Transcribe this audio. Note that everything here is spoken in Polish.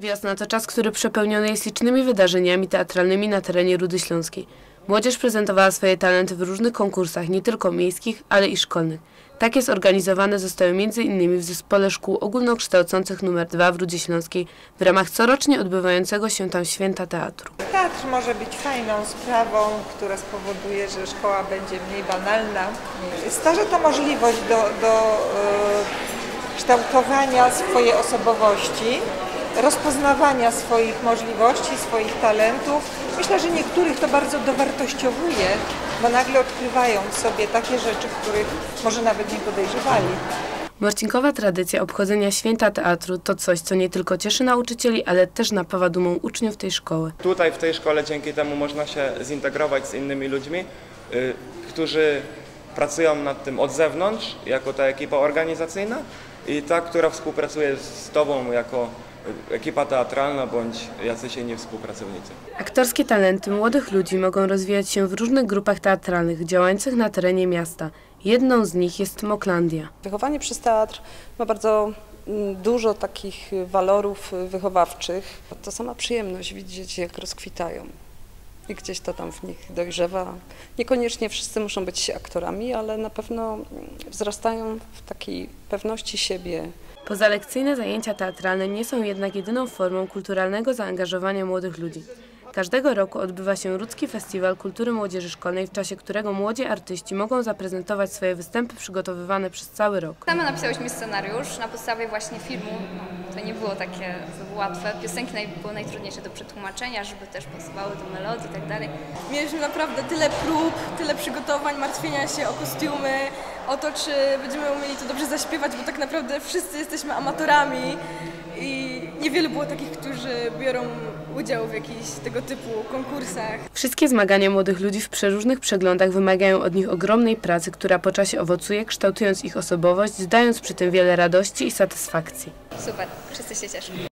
Wiosna to czas, który przepełniony jest licznymi wydarzeniami teatralnymi na terenie Rudy Śląskiej. Młodzież prezentowała swoje talenty w różnych konkursach, nie tylko miejskich, ale i szkolnych. Takie zorganizowane zostały m.in. w Zespole Szkół Ogólnokształcących nr 2 w Rudzie Śląskiej w ramach corocznie odbywającego się tam Święta Teatru. Teatr może być fajną sprawą, która spowoduje, że szkoła będzie mniej banalna. Stwarza to możliwość do, do e, kształtowania swojej osobowości, rozpoznawania swoich możliwości, swoich talentów. Myślę, że niektórych to bardzo dowartościowuje, bo nagle odkrywają w sobie takie rzeczy, których może nawet nie podejrzewali. Marcinkowa tradycja obchodzenia Święta Teatru to coś, co nie tylko cieszy nauczycieli, ale też napawa dumą uczniów tej szkoły. Tutaj w tej szkole dzięki temu można się zintegrować z innymi ludźmi, y, którzy pracują nad tym od zewnątrz, jako ta ekipa organizacyjna i ta, która współpracuje z Tobą jako ekipa teatralna bądź jacyś inni współpracownicy. Aktorskie talenty młodych ludzi mogą rozwijać się w różnych grupach teatralnych działających na terenie miasta. Jedną z nich jest Moklandia. Wychowanie przez teatr ma bardzo mm, dużo takich walorów wychowawczych. To sama przyjemność widzieć, jak rozkwitają. I gdzieś to tam w nich dojrzewa. Niekoniecznie wszyscy muszą być aktorami, ale na pewno mm, wzrastają w takiej pewności siebie, Pozalekcyjne zajęcia teatralne nie są jednak jedyną formą kulturalnego zaangażowania młodych ludzi. Każdego roku odbywa się Rudzki Festiwal Kultury Młodzieży Szkolnej, w czasie którego młodzi artyści mogą zaprezentować swoje występy przygotowywane przez cały rok. Same napisałyśmy scenariusz na podstawie właśnie filmu. To nie było takie łatwe. Piosenki naj, były najtrudniejsze do przetłumaczenia, żeby też pasowały do melodii i tak dalej. Mieliśmy naprawdę tyle prób, tyle przygotowań, martwienia się o kostiumy, o to, czy będziemy umieli to dobrze zaśpiewać, bo tak naprawdę wszyscy jesteśmy amatorami i niewiele było takich, którzy biorą udział w jakichś tego typu konkursach. Wszystkie zmagania młodych ludzi w przeróżnych przeglądach wymagają od nich ogromnej pracy, która po czasie owocuje, kształtując ich osobowość, zdając przy tym wiele radości i satysfakcji. Super, wszyscy się cieszą.